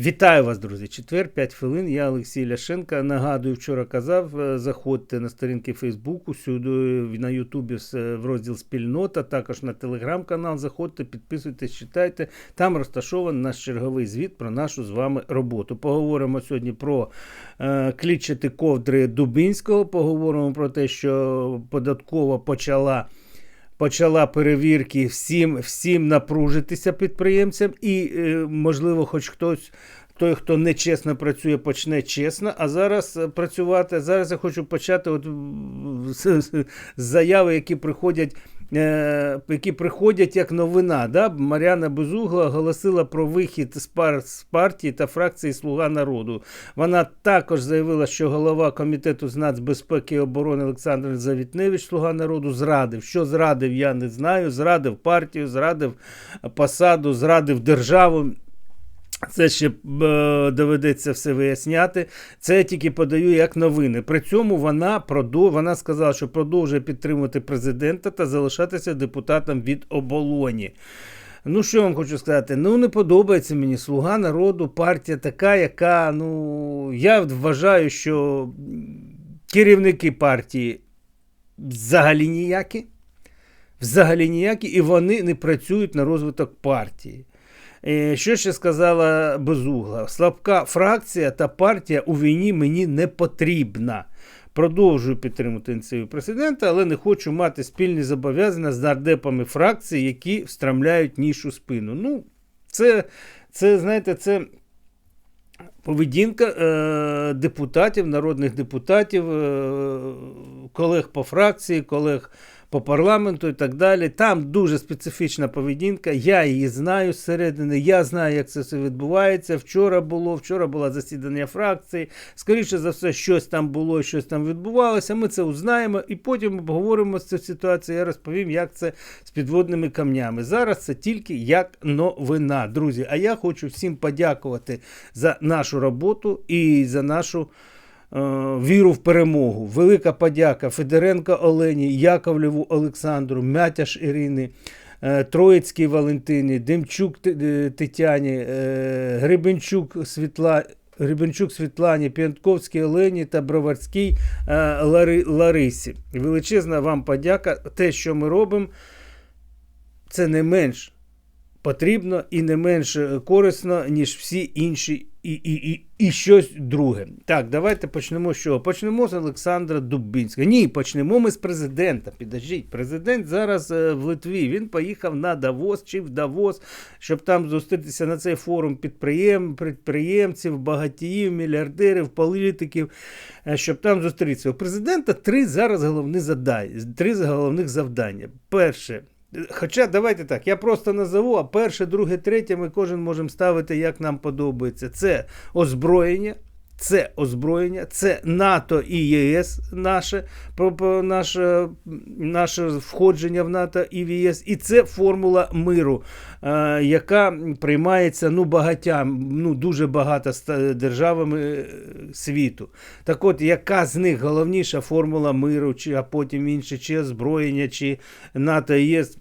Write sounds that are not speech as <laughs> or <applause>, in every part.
Вітаю вас, друзі. Четвер, 5 хвилин. Я Олексій Ляшенко. Нагадую, вчора казав, е, заходьте на сторінки Фейсбуку, сюди на Ютубі в розділ Спільнота, також на телеграм-канал. Заходьте, підписуйтесь, читайте. Там розташований наш черговий звіт про нашу з вами роботу. Поговоримо сьогодні про е, клітчаті ковдри Дубінського. Поговоримо про те, що податкова почала почала перевірки всім, всім напружитися підприємцям, і, е, можливо, хоч хтось. Той, хто нечесно працює, почне чесно. А зараз е, працювати. Зараз я хочу почати от з, з- заяви, які приходять, е, які приходять як новина. Да? Мар'яна Безугла оголосила про вихід з, пар, з партії та фракції Слуга народу. Вона також заявила, що голова комітету з нацбезпеки і оборони Олександр Завітневич, Слуга народу, зрадив. Що зрадив, я не знаю. Зрадив партію, зрадив посаду, зрадив державу. Це ще е, доведеться все виясняти. Це я тільки подаю як новини. При цьому вона продов... вона сказала, що продовжує підтримувати президента та залишатися депутатом від оболоні. Ну, що я вам хочу сказати? Ну, не подобається мені слуга народу, партія така, яка, ну, я вважаю, що керівники партії взагалі ніякі. Взагалі ніякі, і вони не працюють на розвиток партії. Е, Що ще сказала Безугла? Слабка фракція та партія у війні мені не потрібна. Продовжую підтримувати ініціативу президента, але не хочу мати спільні зобов'язання з нардепами фракції, які встромляють ніж у спину. Ну, це, це знаєте, це поведінка е, депутатів, народних депутатів, е, колег по фракції, колег по парламенту і так далі. Там дуже специфічна поведінка. Я її знаю зсередини. Я знаю, як це все відбувається. Вчора було, вчора було засідання фракції. Скоріше за все, щось там було, щось там відбувалося. Ми це узнаємо і потім обговоримо цю ситуацію. Я розповім, як це з підводними камнями. Зараз це тільки як новина, друзі. А я хочу всім подякувати за нашу роботу і за нашу. Е, Віру в перемогу. Велика подяка Федоренко Олені, Яковлеву Олександру, Мятяш Ірини, е, Троїцькій Валентині, Демчук е, Тетяні, Гребенчук Світла. Гребенчук Світлані, П'янтковській Олені та Броварській Лари, Ларисі. Величезна вам подяка. Те, що ми робимо, це не менш потрібно і не менш корисно, ніж всі інші і, і, і, і щось друге. Так, давайте почнемо з чого? Почнемо з Олександра Дубінського. Ні, почнемо ми з президента. Підождіть, президент зараз е, в Литві. Він поїхав на Давос чи в Давос, щоб там зустрітися на цей форум підприєм, підприємців, багатіїв, мільярдерів, політиків, е, щоб там зустрітися. У президента три зараз головні завдання. Три головних завдання. Перше. Хоча давайте так, я просто назову, а перше, друге, третє ми кожен можемо ставити, як нам подобається. Це озброєння, це озброєння, це НАТО і ЄС, наше, наше, наше входження в НАТО і в ЄС, і це формула миру, е, яка приймається ну, багатям, ну, дуже багато державами е, світу. Так от, яка з них головніша формула миру, чи, а потім інше, чи озброєння, чи НАТО і ЄС.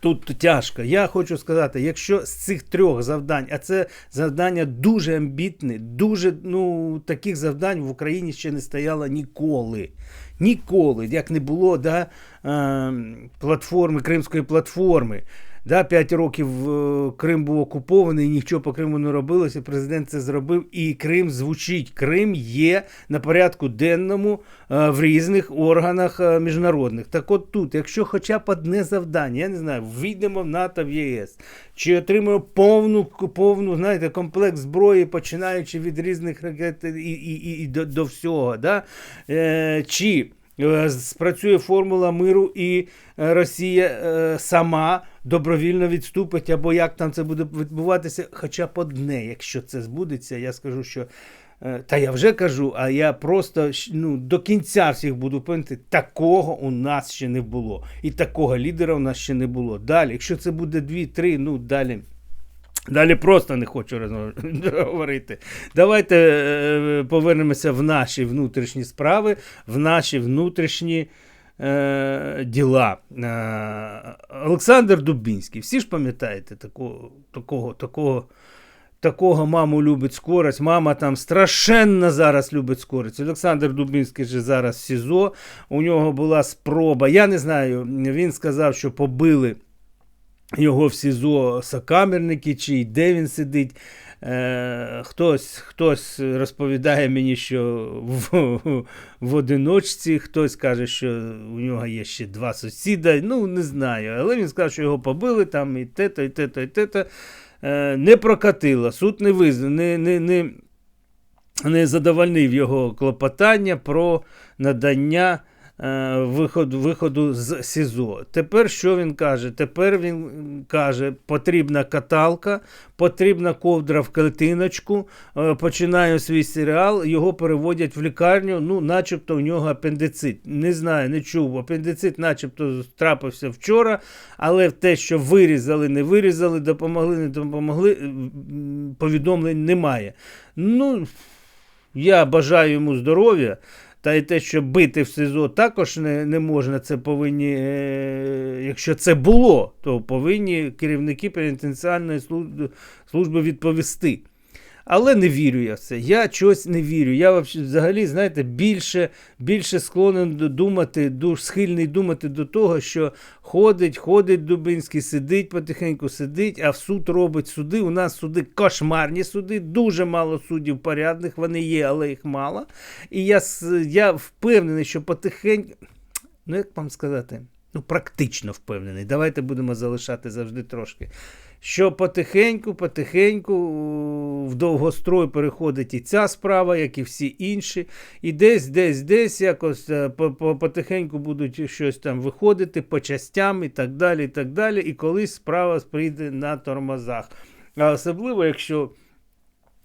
Тут тяжко. Я хочу сказати, якщо з цих трьох завдань, а це завдання дуже амбітне, дуже ну, таких завдань в Україні ще не стояло ніколи. Ніколи, як не було да, е, платформи, Кримської платформи. Да, 5 років е, Крим був окупований, нічого по Криму не робилося. Президент це зробив, і Крим звучить. Крим є на порядку денному е, в різних органах е, міжнародних. Так от тут, якщо хоча б одне завдання, я не знаю, війдемо в НАТО в ЄС, чи отримаємо повну, повну знаєте, комплект зброї, починаючи від різних ракет і, і, і, і до, до всього, да? е, чи спрацює формула миру і Росія е, сама добровільно відступить, або як там це буде відбуватися, хоча б одне, якщо це збудеться, я скажу, що. е, Та я вже кажу, а я просто ну, до кінця всіх буду пам'ятати, такого у нас ще не було. І такого лідера у нас ще не було. Далі, якщо це буде дві-три, ну далі. Далі просто не хочу <laughs> говорити. Давайте е, повернемося в наші внутрішні справи, в наші внутрішні е, діла. Е, Олександр Дубінський. Всі ж пам'ятаєте такого, такого, такого такого маму любить скорость. Мама там страшенно зараз любить скорость. Олександр Дубінський же зараз в СІЗО. У нього була спроба. Я не знаю, він сказав, що побили його в СІЗО сокамерники, чи де він сидить. Е, хтось, хтось розповідає мені, що в, в одиночці, хтось каже, що у нього є ще два сусіда. Ну, не знаю. Але він сказав, що його побили там і те-то, і те-то, і те-то. Е, не прокатило. Суд не визнав, не, не, не, не задовольнив його клопотання про надання е, виходу, виходу з СІЗО. Тепер що він каже? Тепер він каже, потрібна каталка, потрібна ковдра в клетиночку. Е, починаю свій серіал, його переводять в лікарню, ну, начебто у нього апендицит. Не знаю, не чув. Апендицит, начебто, трапився вчора, але те, що вирізали, не вирізали, допомогли, не допомогли, повідомлень немає. Ну, я бажаю йому здоров'я. Та й те, що бити в СИЗО також не, не можна. Це повинні, е, якщо це було, то повинні керівники пенітенціальної служби, служби відповісти. Але не вірю я в це. Я чогось не вірю. Я взагалі, знаєте, більше, більше склонен думати, дуже схильний думати до того, що ходить, ходить Дубинський, сидить потихеньку, сидить, а в суд робить суди. У нас суди кошмарні суди, дуже мало суддів порядних, вони є, але їх мало. І я, я впевнений, що потихеньку, ну як вам сказати, ну практично впевнений. Давайте будемо залишати завжди трошки. Що потихеньку, потихеньку в довгострой переходить і ця справа, як і всі інші. І десь, десь, десь якось е, по- по- потихеньку будуть щось там виходити по частям і так далі. І так далі. І колись справа прийде на тормозах. А особливо, якщо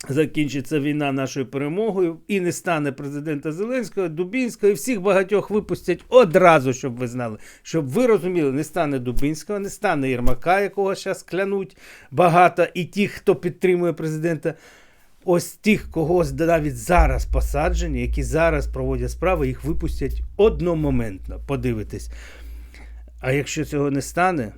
закінчиться війна нашою перемогою і не стане президента Зеленського, Дубінського і всіх багатьох випустять одразу, щоб ви знали. Щоб ви розуміли, не стане Дубінського, не стане Єрмака, якого зараз клянуть багато, і ті, хто підтримує президента. Ось тих, кого навіть зараз посаджені, які зараз проводять справи, їх випустять одномоментно. Подивитись. А якщо цього не стане,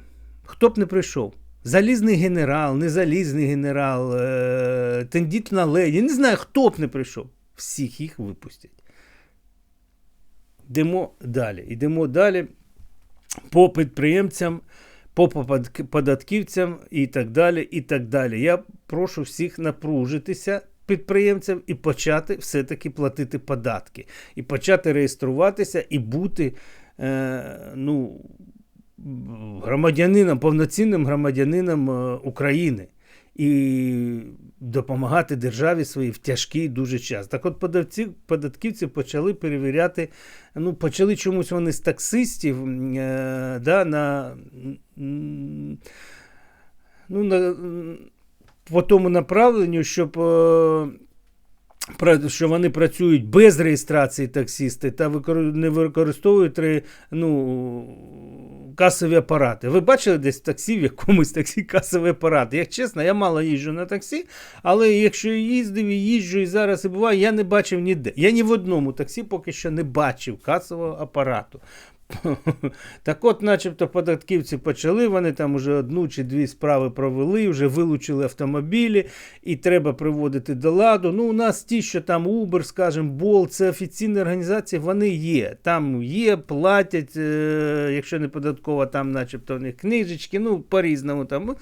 хто б не прийшов? Залізний генерал, не залізний генерал, е- тендітна леді, не знаю, хто б не прийшов. Всіх їх випустять. Йдемо далі. Йдемо далі по підприємцям, по податківцям і так далі. і так далі. Я прошу всіх напружитися підприємцям і почати все-таки платити податки. І почати реєструватися і бути е, ну, громадянином, повноцінним громадянином е, України. І допомагати державі своїй в тяжкий дуже час. Так от подавці, податківці почали перевіряти, ну, почали чомусь вони з таксистів е, да, на, ну, на, по тому направленню, щоб. Е, що вони працюють без реєстрації таксісти та не використовують ну, касові апарати. Ви бачили десь в таксі, в якомусь таксі <laughs> касовий апарат? Як чесно, я мало їжджу на таксі, але якщо їздив і їжджу і зараз і буває, я не бачив ніде. Я ні в одному таксі поки що не бачив касового апарату. <laughs> Так от, начебто, податківці почали, вони там вже одну чи дві справи провели, вже вилучили автомобілі, і треба приводити до ладу. Ну, у нас ті, що там Uber, скажімо, Bolt, це офіційні організації, вони є. Там є, платять, е, якщо не податково, там, начебто, в них книжечки, ну, по-різному там.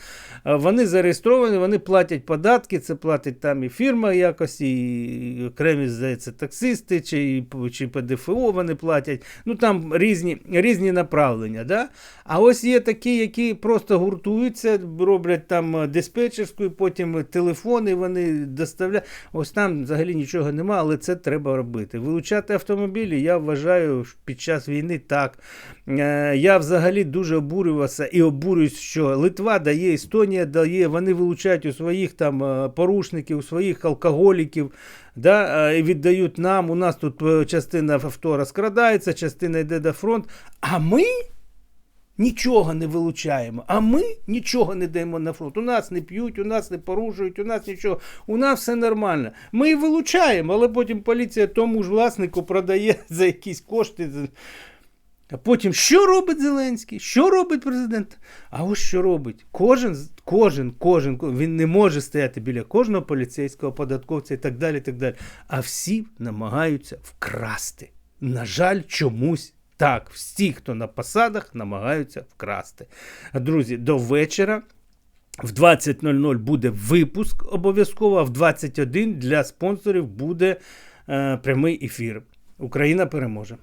Вони зареєстровані, вони платять податки, це платить там і фірма якось, і окремі, здається, таксисти, чи, чи ПДФО вони платять. Ну, там різні, різні направлення. Да? А ось є такі, які просто гуртуються, роблять там е, диспетчерську, потім телефони вони доставляють. Ось там взагалі нічого немає, але це треба робити. Вилучати автомобілі, я вважаю, під час війни так. Е, Я взагалі дуже обурювався і обурююсь, що Литва дає, Естонія дає, вони вилучають у своїх там е, порушників, у своїх алкоголіків. Да, е, віддають нам. У нас тут е, частина авто розкрадається, частина йде до фронт. А ми нічого не вилучаємо. А ми нічого не даємо на фронт. У нас не п'ють, у нас не порушують, у нас нічого. У нас все нормально. Ми і вилучаємо, але потім поліція тому ж власнику продає <laughs> за якісь кошти. А потім, що робить Зеленський? Що робить президент? А ось що робить? Кожен, кожен, кожен, він не може стояти біля кожного поліцейського, податковця і так далі. так далі. А всі намагаються вкрасти. На жаль, чомусь так. Всі, хто на посадах, намагаються вкрасти. Друзі, до вечора. В 20.00 буде випуск обов'язково, а в 21 для спонсорів буде е, прямий ефір. Україна переможе.